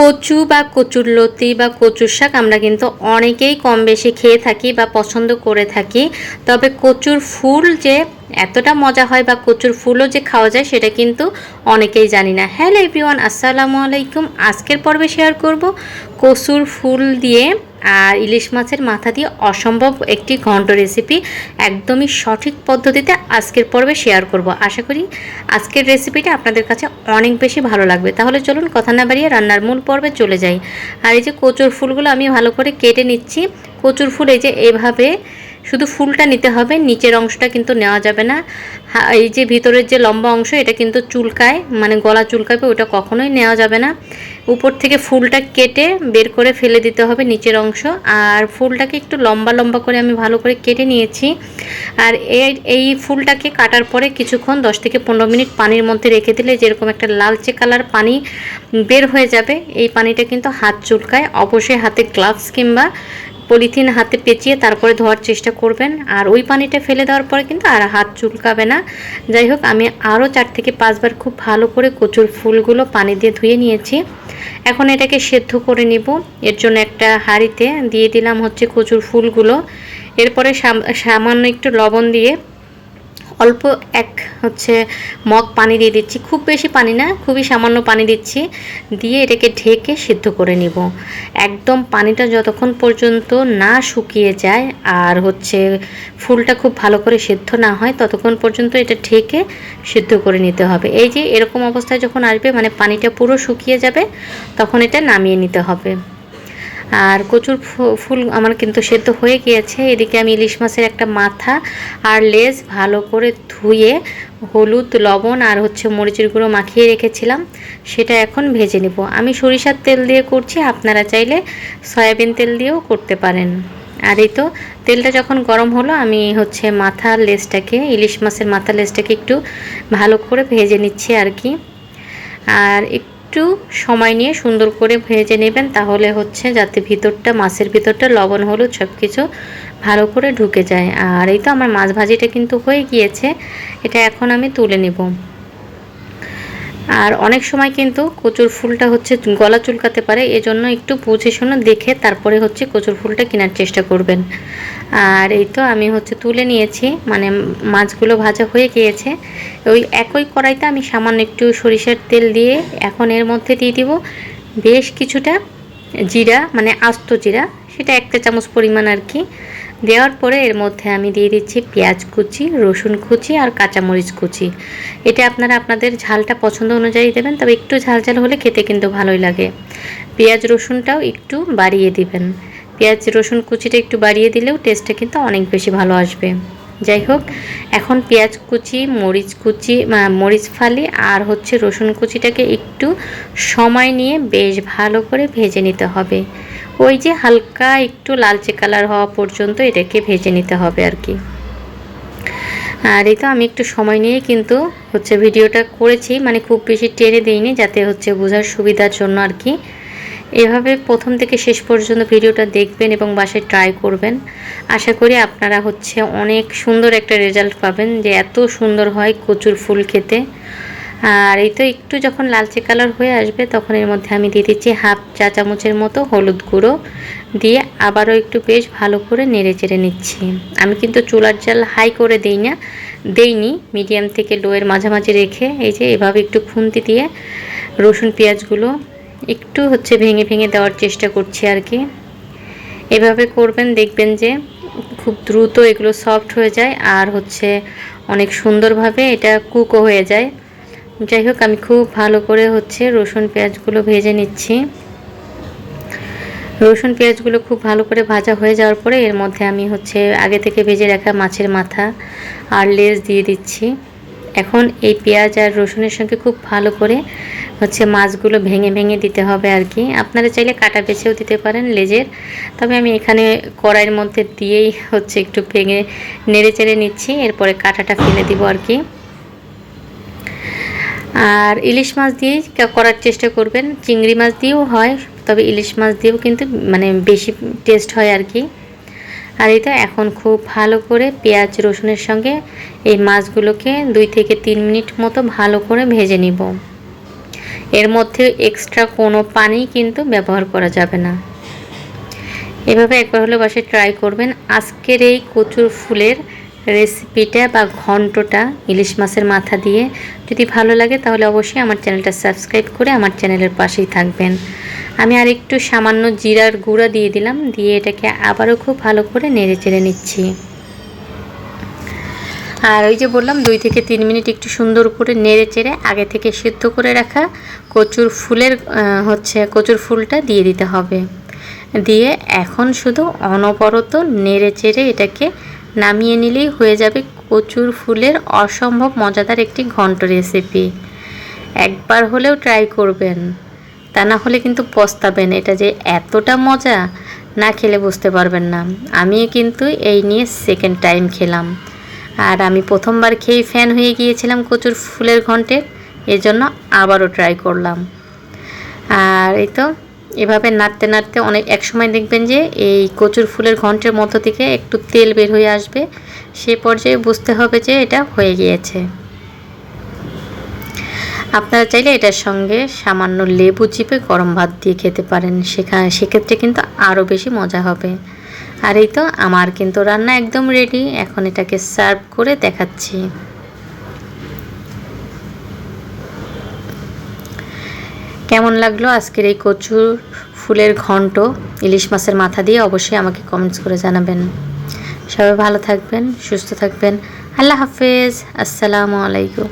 কচু বা কচুর লতি বা কচুর শাক আমরা কিন্তু অনেকেই কম বেশি খেয়ে থাকি বা পছন্দ করে থাকি। তবে কচুর ফুল যে এতটা মজা হয় বা কচুর ফুলও যে খাওয়া যায় সেটা কিন্তু অনেকেই জানি না। হ্যালো এভরিওয়ান, আসসালামু আলাইকুম। আজকের পর্বে শেয়ার করব কচুর ফুল দিয়ে আর ইলিশ মাছের মাথা দিয়ে অসম্ভব একটি ঘন্ট রেসিপি একদমই সঠিক পদ্ধতিতে আজকের পর্বে শেয়ার করব। আশা করি আজকের রেসিপিটা আপনাদের কাছে অনেক বেশি ভালো লাগবে। তাহলে চলুন কথা না বাড়িয়ে রান্নার মূল পর্বে চলে যাই। আর এই যে কচুর ফুলগুলো আমি ভালো করে কেটে নিচ্ছি। কচুর ফুল এই যে এভাবে শুধু ফুলটা নিতে হবে, নিচের অংশটা কিন্তু নেওয়া যাবে না। এই যে ভিতরের যে লম্বা অংশ, এটা কিন্তু চুলকায় মানে গলা চুলকাবে, ওটা কখনোই নেওয়া যাবে না। উপর থেকে ফুলটা কেটে বের করে ফেলে দিতে হবে নিচের অংশ। আর ফুলটাকে একটু লম্বা লম্বা করে আমি ভালো করে কেটে নিয়েছি। আর এই ফুলটাকে কাটার পরে কিছুক্ষণ, দশ থেকে পনেরো মিনিট পানির মধ্যে রেখে দিলে যেরকম একটা লালচে কালার পানি বের হয়ে যাবে। এই পানিটা কিন্তু হাত চুলকায়, অবশ্যই হাতে গ্লাভস কিংবা পলিথিন হাতে পেঁচিয়ে তারপরে ধোয়ার চেষ্টা করবেন। আর ওই পানিটা ফেলে দেওয়ার পরে কিন্তু আর হাত চুলকাবে না। যাই হোক, আমি আরও চার থেকে পাঁচবার খুব ভালো করে কচুর ফুলগুলো পানি দিয়ে ধুয়ে নিয়েছি। এখন এটাকে সেদ্ধ করে নিব। এর জন্য একটা হাঁড়িতে দিয়ে দিলাম হচ্ছে কচুর ফুলগুলো। এরপরে সাম- সামান্য একটু লবণ দিয়ে অল্প এক হচ্ছে মগ পানি দিয়ে দিচ্ছি। খুব বেশি পানি না, খুবই সামান্য পানি দিচ্ছি। দিয়ে এটাকে ঢেকে সিদ্ধ করে নিব। একদম পানিটা যতক্ষণ পর্যন্ত না শুকিয়ে যায় আর হচ্ছে ফুলটা খুব ভালো করে সিদ্ধ না হয়, ততক্ষণ পর্যন্ত এটা ঢেকে সিদ্ধ করে নিতে হবে। এই যে এরকম অবস্থায় যখন আসবে মানে পানিটা পুরো শুকিয়ে যাবে, তখন এটা নামিয়ে নিতে হবে। আর কচুর ফুল আমার কিন্তু সেদ্ধ হয়ে গিয়েছে। এদিকে আমি ইলিশ মাছের একটা মাথা আর লেজ ভালো করে ধুয়ে হলুদ, লবণ আর হচ্ছে মরিচের গুঁড়ো মাখিয়ে রেখেছিলাম। সেটা এখন ভেজে নেব। আমি সরিষার তেল দিয়ে করছি, আপনারা চাইলে সয়াবিন তেল দিয়েও করতে পারেন। আর এই তো, তেলটা যখন গরম হলো, আমি হচ্ছে মাথার লেজটাকে, ইলিশ মাছের মাথার লেজটাকে একটু ভালো করে ভেজে নিচ্ছি আর কি। আর একটু সময় নিয়ে সুন্দর করে ভেজে নেবেন, তাহলে হচ্ছে যাতে ভিতরটা, মাছের ভিতরটা লবণ, হলুদ সব কিছু ভালো করে ঢুকে যায়। আর এই তো আমার মাছ ভাজিটা কিন্তু হয়ে গিয়েছে, এটা এখন আমি তুলে নেব। আর অনেক সময় কিন্তু কচুর ফুলটা হচ্ছে গলা চুলকাতে পারে, এজন্য একটু বুঝে শুনে দেখে তারপরে হচ্ছে কচুর ফুলটা কেনার চেষ্টা করবেন। আর এই তো আমি হচ্ছে তুলে নিয়েছি মানে মাছগুলো ভাজা হয়ে গিয়েছে। ওই একই কড়াইতে আমি সামান্য একটু সরিষার তেল দিয়ে এখন এর মধ্যে দিয়ে দিব বেশ কিছুটা জিরা মানে আস্ত জিরা, সেটা একটা চামচ পরিমাণ আর কি। দেওয়ার পরে এর মধ্যে আমি দিয়ে দিচ্ছি পেঁয়াজ কুচি, রসুন কুচি আর কাঁচামরিচ কুচি। এটা আপনারা আপনাদের ঝালটা পছন্দ অনুযায়ী দেবেন, তবে একটু ঝাল ঝাল হলে খেতে কিন্তু ভালোই লাগে। পেঁয়াজ রসুনটাও একটু বাড়িয়ে দিবেন। পেঁয়াজ, রসুন কুচিটা একটু বাড়িয়ে দিলেও টেস্টটা কিন্তু অনেক বেশি ভালো আসবে। যাই হোক, এখন পেঁয়াজ কুচি, মরিচ কুচি মরিচ ফালি আর হচ্ছে রসুন কুচিটাকে একটু সময় নিয়ে বেশ ভালো করে ভেজে নিতে হবে। ওই যে হালকা একটু লালচে কালার হওয়া পর্যন্ত এটাকে ভেজে নিতে হবে আর কি। আর এই তো আমি একটু সময় নিয়ে কিন্তু হচ্ছে ভিডিওটা করেছি মানে খুব বেশি টেনে দিইনি যাতে হচ্ছে বোঝার সুবিধার জন্য আর কি। এভাবে প্রথম থেকে শেষ পর্যন্ত ভিডিওটা দেখবেন এবং বাসায় ট্রাই করবেন। আশা করি আপনারা হচ্ছে অনেক সুন্দর একটা রেজাল্ট পাবেন যে এত সুন্দর হয় কচুর ফুল খেতে। আর এই তো একটু যখন লালচে কালার হয়ে আসবে, তখন এর মধ্যে আমি দিয়ে দিচ্ছি হাফ চা চামচের মতো হলুদ গুঁড়ো। দিয়ে আবারও একটু বেশ ভালো করে নেড়ে চেড়ে নিচ্ছি। আমি কিন্তু চুলার জাল হাই করে দিই না, দেইনি। মিডিয়াম থেকে লোয়ের মাঝামাঝি রেখে এই যে এভাবে একটু খুন্তি দিয়ে রসুন, পেঁয়াজগুলো একটু হচ্ছে ভেঙে ভেঙে দেওয়ার চেষ্টা করছি আর কি। এভাবে করবেন, দেখবেন যে খুব দ্রুত এগুলো সফট হয়ে যায় আর হচ্ছে অনেক সুন্দরভাবে এটা কুকও হয়ে যায়। যাই হোক, আমি খুব ভালো করে হচ্ছে রসুন পেঁয়াজগুলো ভেজে নিচ্ছি। রসুন পেঁয়াজগুলো খুব ভালো করে ভাজা হয়ে যাওয়ার পরে এর মধ্যে আমি হচ্ছে আগে থেকে ভেজে রাখা মাছের মাথা আর লেজ দিয়ে দিচ্ছি। এখন এই পেঁয়াজ আর রসুনের সঙ্গে খুব ভালো করে হচ্ছে মাছগুলো ভেঙে ভেঙে দিতে হবে আর কি। আপনারা চাইলে কাটা বেছেও দিতে পারেন লেজের, তবে আমি এখানে কড়াইয়ের মধ্যে দিয়েই হচ্ছে একটু ভেঙে নেড়ে চেড়ে নিচ্ছি, এরপরে কাঁটাটা ফেলে দিব আর কি। আর ইলিশ মাছ দিয়েই কা- করার চেষ্টা করবেন। চিংড়ি মাছ দিয়েও হয়, তবে ইলিশ মাছ দিয়েও কিন্তু মানে বেশি টেস্ট হয় আর কি। আর এটা এখন খুব ভালো করে পেঁয়াজ, রসুনের সঙ্গে এই মাছগুলোকে দুই থেকে তিন মিনিট মতো ভালো করে ভেজে নিব। এর মধ্যে এক্সট্রা কোনো পানি কিন্তু ব্যবহার করা যাবে না। এভাবে একবার হলে বাসে ট্রাই করবেন। আজকের এই কচুর ফুলের রেসিপিটা বা ঘন্টটা ইলিশ মাছের মাথা দিয়ে যদি ভালো লাগে তাহলে অবশ্যই আমার চ্যানেলটা সাবস্ক্রাইব করে আমার চ্যানেলের পাশেই থাকবেন। আমি আর একটু সামান্য জিরার গুঁড়া দিয়ে দিলাম, দিয়ে এটাকে আবারও খুব ভালো করে নেড়ে চেড়ে নিচ্ছি। আর ওই যে বললাম, দুই থেকে তিন মিনিট একটু সুন্দর করে নেড়ে চেড়ে আগে থেকে সিদ্ধ করে রাখা কচুর ফুলের হচ্ছে কচুর ফুলটা দিয়ে দিতে হবে। দিয়ে এখন শুধু অনবরত নেড়ে চেড়ে এটাকে নামিয়ে নিলেই হয়ে যাবে কচুর ফুলের অসম্ভব মজাদার একটি ঘন্ট রেসিপি একবার হলেও ট্রাই করবেন। তা না হলে কিন্তু পস্তাবেন। এটা যে এতটা মজা, না খেলে বুঝতে পারবেন না। আমি কিন্তু এই নিয়ে সেকেন্ড টাইম খেলাম। আর আমি প্রথমবার খেয়েই ফ্যান হয়ে গিয়েছিলাম কচুর ফুলের ঘন্টের এজন্য আবারও ট্রাই করলাম। আর এই তো এভাবে নাড়তে নাড়তে অনেক এক সময় দেখবেন যে এই কচুর ফুলের ঘন্টের মধ্য থেকে একটু তেল বের হয়ে আসবে। সে পর্যায়ে বুঝতে হবে যে এটা হয়ে গিয়েছে। আপনারা চাইলে এটার সঙ্গে সামান্য লেবু চিপে গরম ভাত দিয়ে খেতে পারেন। সেখানে সেক্ষেত্রে কিন্তু আরও বেশি মজা হবে। আর এই তো, আমার কিন্তু রান্না একদম রেডি এখন এটাকে সার্ভ করে দেখাচ্ছি। কেমন লাগল আজকের এই কচুর ফুলের ঘন্ট ইলিশ মাছের মাথা দিয়ে? অবশ্যই আমাকে কমেন্টস করে জানাবেন। সবাই ভালো থাকবেন, সুস্থ থাকবেন। আল্লাহ হাফেজ। আসসালামু আলাইকুম।